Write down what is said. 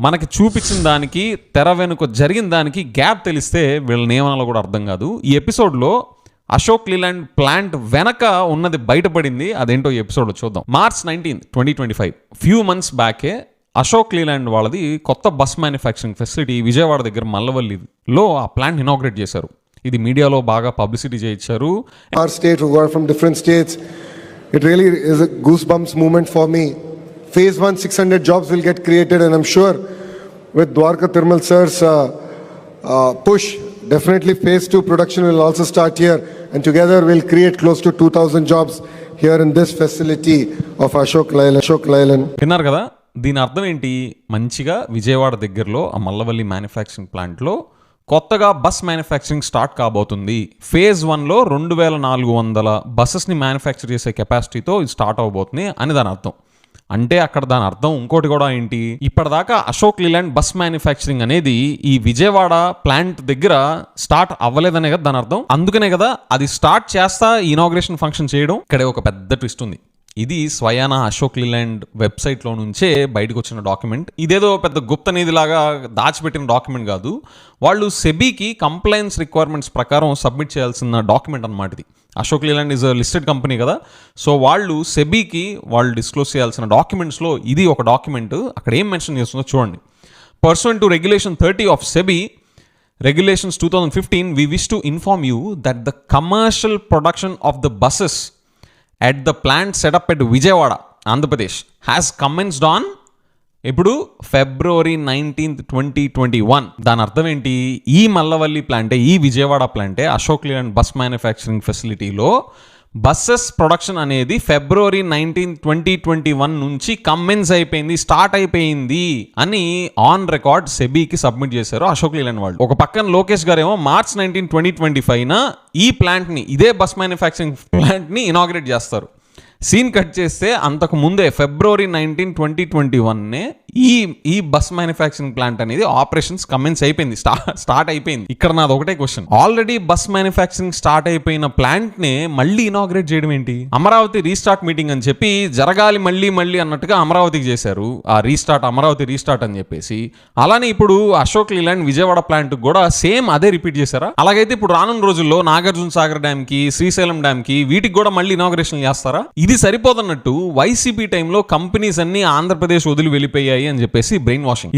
మనకి చూపించిన దానికి తెర వెనుక జరిగిన దానికి గ్యాప్ తెలిస్తే వీళ్ళ నియమాలు కూడా అర్థం కాదు. ఈ ఎపిసోడ్లో అశోక్ లీలాండ్ ప్లాంట్ వెనక ఉన్నది బయటపడింది. అదేంటో ఈ ఎపిసోడ్లో చూద్దాం. March nineteen twenty twenty five few months బ్యాకే Ashok Leyland వాళ్ళది కొత్త బస్ మ్యానుఫ్యాక్చరింగ్ ఫెసిలిటీ విజయవాడ దగ్గర మల్లవల్లిలో ఆ ప్లాంట్ ఇనాగ్రేట్ చేశారు. ఇది మీడియాలో బాగా పబ్లిసిటీ చేయించారు. Are state who got from different states. It really is a goosebumps moment. Phase one, 600 jobs will get created, and I'm sure with Dwarka Thirmal sir's uh, uh, push, definitely phase two production will also start here, and together we'll create close to 2,000 jobs here in this facility of Ashok Leyland. Ashok Leyland. విన్నారు కదా దీని అర్థం ఏంటి మంచిగా విజయవాడ దగ్గరలో ఆ Mallavalli manufacturing ప్లాంట్లో కొత్తగా బస్ మ్యానుఫ్యాక్చరింగ్ స్టార్ట్ కాబోతుంది ఫేజ్ వన్లో రెండు వేల నాలుగు వందల బస్సెస్ని మ్యానుఫ్యాక్చర్ చేసే కెపాసిటీతో ఇది స్టార్ట్ అవబోతుంది అని దాని అర్థం అంటే అక్కడ దాని అర్థం ఇంకోటి కూడా ఏంటి? ఇప్పటిదాకా అశోక్ లీలాండ్ బస్ మ్యానుఫ్యాక్చరింగ్ అనేది ఈ విజయవాడ ప్లాంట్ దగ్గర స్టార్ట్ అవ్వలేదనే కదా దాని అర్థం. అందుకనే కదా అది స్టార్ట్ చేస్తా ఇనాగ్రేషన్ ఫంక్షన్ చేయడం. ఇక్కడ ఒక పెద్ద ట్విస్ట్ ఉంది. ఇది స్వయాన అశోక్ లీలాండ్ వెబ్సైట్లో నుంచే బయటకు వచ్చిన డాక్యుమెంట్. ఇదేదో పెద్ద గుప్త నిధిలాగా దాచిపెట్టిన డాక్యుమెంట్ కాదు. వాళ్ళు సెబీకి కంప్లైన్స్ రిక్వైర్మెంట్స్ ప్రకారం సబ్మిట్ చేయాల్సిన డాక్యుమెంట్ అనమాట ఇది. Ashok Leyland is listed company కదా. సో వాళ్ళు సెబీకి వాళ్ళు డిస్క్లోజ్ చేయాల్సిన డాక్యుమెంట్స్లో ఇది ఒక డాక్యుమెంట్. అక్కడ ఏం మెన్షన్ చేస్తుందో చూడండి. Pursuant to regulation thirty of SEBI regulations 2015 we wish to inform you that the commercial production of the buses at the plant setup at Vijayawada Andhra Pradesh has commenced on ఇప్పుడు February nineteenth twenty twenty one దాని అర్థం ఏంటి? ఈ మల్లవల్లి ప్లాంటే ఈ విజయవాడ ప్లాంటే Ashok Leyland bus manufacturing ఫెసిలిటీలో buses production అనేది ఫిబ్రవరి నైన్టీన్ ట్వంటీ ట్వంటీ వన్ నుంచి కమ్మెన్స్ అయిపోయింది స్టార్ట్ అయిపోయింది అని ఆన్ రికార్డ్ సెబీకి సబ్మిట్ చేశారు అశోక్ లీలాండ్ వాళ్ళు. ఒక పక్కన లోకేష్ గారేమో మార్చ్ నైన్టీన్ ట్వంటీ ట్వంటీ ఫైవ్న ఈ ప్లాంట్ని ఇదే బస్ మ్యానుఫ్యాక్చరింగ్ ప్లాంట్ని ఇనాగ్రేట్ చేస్తారు. సీన్ కట్ చేస్తే అంతకు ముందే ఫిబ్రవరి నైన్టీన్ ట్వంటీ ట్వంటీ వన్నే ఈ ఈ బస్ మ్యానుఫ్యాక్చరింగ్ ప్లాంట్ అనేది ఆపరేషన్స్ కమెన్స్ అయిపోయింది. స్టార్ట్ స్టార్ట్ అయిపోయింది. ఇక్కడ నాది ఒకటే question. Already bus manufacturing start అయిపోయిన ప్లాంట్ నే మళ్ళీ ఇనాగ్రేట్ చేయడం ఏంటి? అమరావతి రీస్టార్ట్ మీటింగ్ అని చెప్పి జరగాలి మళ్ళీ మళ్ళీ అన్నట్టుగా అమరావతికి చేశారు. ఆ రీస్టార్ట్ అమరావతి రీస్టార్ట్ అని చెప్పేసి. అలానే ఇప్పుడు అశోక్ లీలాండ్ విజయవాడ ప్లాంట్ కూడా సేమ్ అదే రిపీట్ చేశారా? అలాగైతే ఇప్పుడు రానున్న రోజుల్లో నాగార్జున సాగర్ డ్యామ్కి శ్రీశైలం డ్యామ్కి వీటికి కూడా మళ్ళీ ఇనాగ్రేషన్ చేస్తారా? ఇది సరిపోదన్నట్టు వైసీపీ టైంలో కంపెనీస్ అన్ని ఆంధ్రప్రదేశ్ వదిలి వెళ్ళిపోయాయి అని చెప్పేసి బ్రెయిన్ వాషింగ్